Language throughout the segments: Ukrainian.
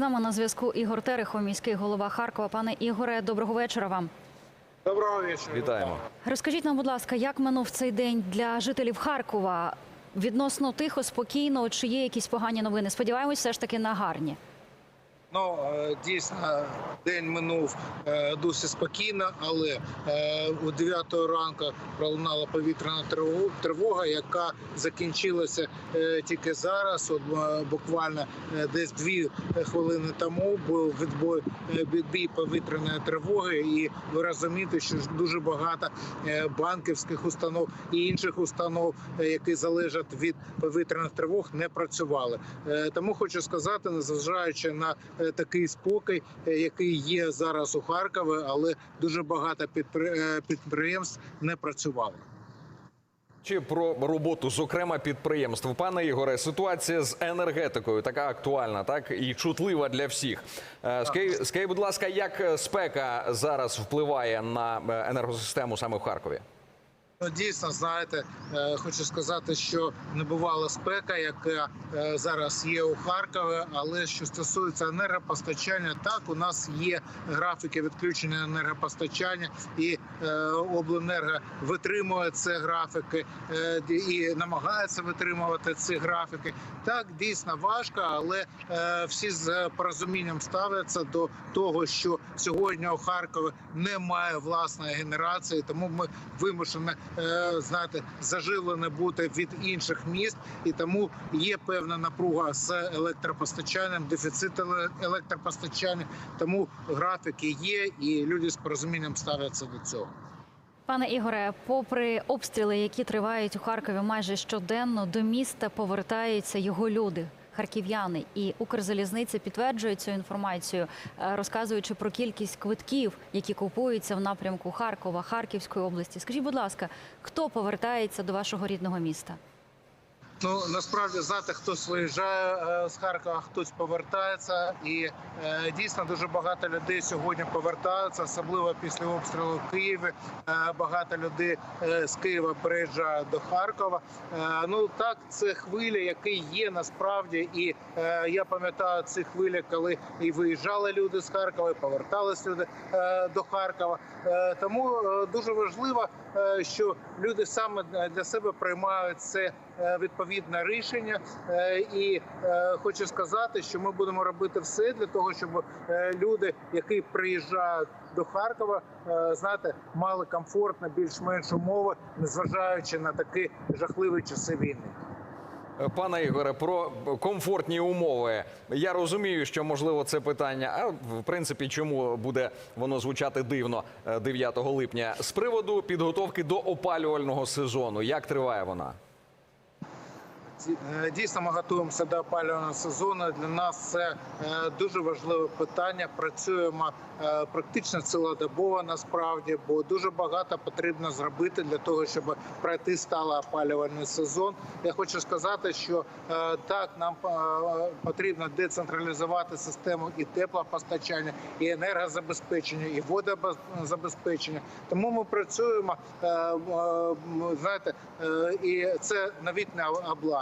нами на зв'язку Ігор Терехов, міський голова Харкова. Пане Ігоре, доброго вечора вам. Доброго вечора. Вітаємо. Розкажіть нам, будь ласка, як минув цей день для жителів Харкова? Відносно тихо, спокійно, чи є якісь погані новини? Сподіваємось, все ж таки на гарні. Ну е, дійсно день минув е, досить спокійно, але е, у 9 ранку пролунала повітряна тривога- яка закінчилася е, тільки зараз. От е, буквально е, десь дві хвилини тому був відбой е, відбій повітряної тривоги, і ви розумієте, що дуже багато е, банківських установ і інших установ, е, які залежать від повітряних тривог, не працювали. Е, Тому хочу сказати, незважаючи на е, такий спокій, е, який є зараз у Харкові, але дуже багато е, підприємств не працювало. Чи про роботу, зокрема, підприємств, пане Ігоре, ситуація з енергетикою така актуальна, так і чутлива для всіх. Е, Скажіть, будь ласка, як е, спека зараз впливає на е, енергосистему саме в Харкові? Ну, дійсно, знаєте, е, хочу сказати, що не бувала спека, яка е, зараз є у Харкові. Але що стосується енергопостачання, так у нас є графіки відключення енергопостачання, і обленерго витримує ці графіки е, і намагається витримувати ці графіки. Так дійсно важко, але е, всі з порозумінням ставляться до того, що сьогодні у Харкові немає власної генерації, тому ми вимушені е, знаєте, заживлені бути від інших міст, і тому є певна напруга з електропостачанням, дефіцит електропостачання. Тому графіки є, і люди з порозумінням ставляться до цього. Пане Ігоре, попри обстріли, які тривають у Харкові майже щоденно, до міста повертаються його люди. Харків'яни і Укрзалізниця підтверджує цю інформацію, е, розказуючи про кількість квитків, які купуються в напрямку Харкова, Харківської області. Скажіть, будь ласка, хто повертається до вашого рідного міста? Ну насправді знаєте, хтось виїжджає е, з Харкова, хтось повертається, і е, дійсно дуже багато людей сьогодні повертаються, особливо після обстрілу в Києві. Е, багато людей з Києва приїжджають до Харкова. Ну так, це хвилі, які є насправді, і я пам'ятаю ці хвилі, коли і виїжджали люди з Харкова, і повертались люди до Харкова. Тому дуже важливо, що люди саме для себе приймають це е, відповідне рішення. Е, І е, хочу сказати, що ми будемо робити все для того, щоб е, люди, які приїжджають до Харкова, знаєте, мали комфортно, більш-менш умови, незважаючи на такі жахливі часи війни. Пане Ігоре, про комфортні умови. Я розумію, що можливо це питання. А в принципі, чому буде воно звучати дивно е, 9 липня з приводу підготовки до опалювального сезону. Як триває вона? Е, Дійсно, ми готуємося до опалювального сезону. Для нас це е, дуже важливе питання. Працюємо е, практично цілодобово насправді, бо дуже багато потрібно зробити для того, щоб пройти стало опалювальний сезон. Я хочу сказати, що так нам потрібно децентралізувати систему і теплопостачання, і енергозабезпечення, і водозабезпечення. Тому ми працюємо, знаєте, і це новітне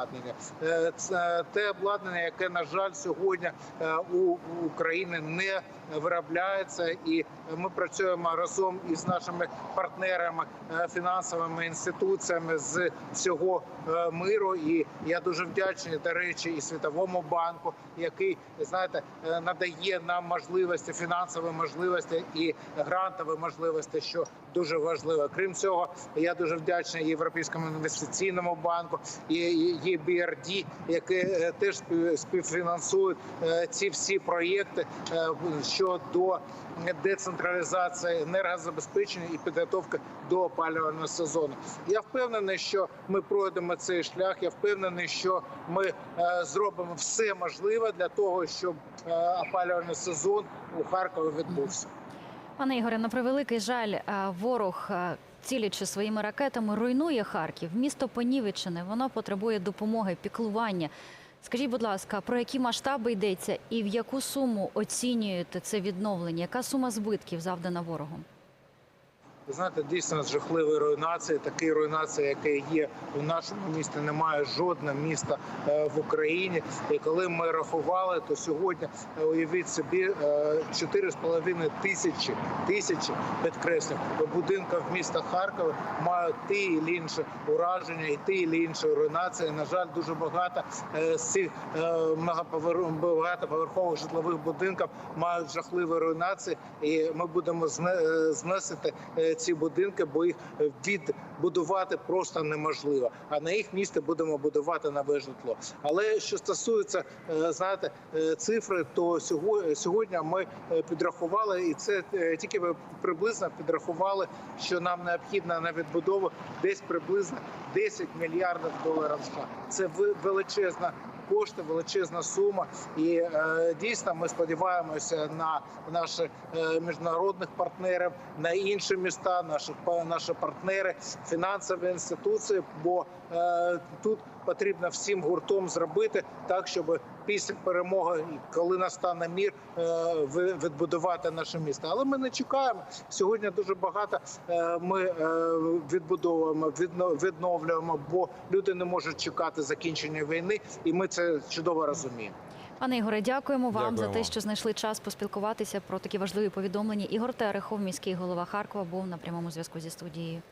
обладнання. Е, Це те обладнання, яке на жаль сьогодні е, у України не виробляється, і ми працюємо разом із нашими партнерами, е, фінансовими інституціями з всього миру. І я дуже вдячний до речі, і світовому банку, який знаєте надає нам можливості, фінансові можливості і грантові можливості, що дуже важливо. Крім цього, я дуже вдячний Європейському інвестиційному банку і ЄБРД, які е, теж спів- співфінансують е, ці всі проєкти е, щодо децентралізації енергозабезпечення і підготовки до опалювального сезону. Я впевнений, що ми пройдемо цей шлях. Я впевнений, що ми зробимо все можливе для того, щоб опалювальний сезон у Харкові відбувся. Пане Ігоре, на превеликий жаль, ворог, цілячи своїми ракетами, руйнує Харків. Місто понівечене, воно потребує допомоги, піклування. Скажіть, будь ласка, про які масштаби йдеться і в яку суму оцінюєте це відновлення? Яка сума збитків завдана ворогом? Ви знаєте, дійсно жахливої руйнації. Такої руйнації, яка є у нашому місті, немає жодного міста е, в Україні. І коли ми рахували, то сьогодні е, уявіть собі е, 4,5 тисячі тисячі підкреслю будинків міста Харкова мають ті і інші ураження і ті і інші руйнації. На жаль, дуже багато е, з цих е, багатоповерхових житлових будинків мають жахливі руйнації, і ми будемо е, зносити е, ці будинки, бо їх відбудувати просто неможливо. А на їх місце будемо будувати нове житло. Але що стосується е, знаєте е, цифри, то сьогодні, ми е, підрахували, і це е, тільки ми приблизно підрахували, що нам необхідно на відбудову десь приблизно 10 мільярдів доларів. США. Це ви- величезна кошти, величезна сума. І е, дійсно ми сподіваємося на наших е, міжнародних партнерів, на інші міста, наших наші партнери, фінансові інституції. Бо е, тут потрібно всім гуртом зробити так, щоб після перемоги, коли настане мір, е, ви- відбудувати наше місто. Але ми не чекаємо. Сьогодні дуже багато е, ми е, відбудовуємо, відновлюємо, бо люди не можуть чекати закінчення війни, і ми це чудово розуміємо. Пане Ігоре, дякуємо вам за те, що знайшли час поспілкуватися про такі важливі повідомлення. Ігор Терехов, міський голова Харкова, був на прямому зв'язку зі студією.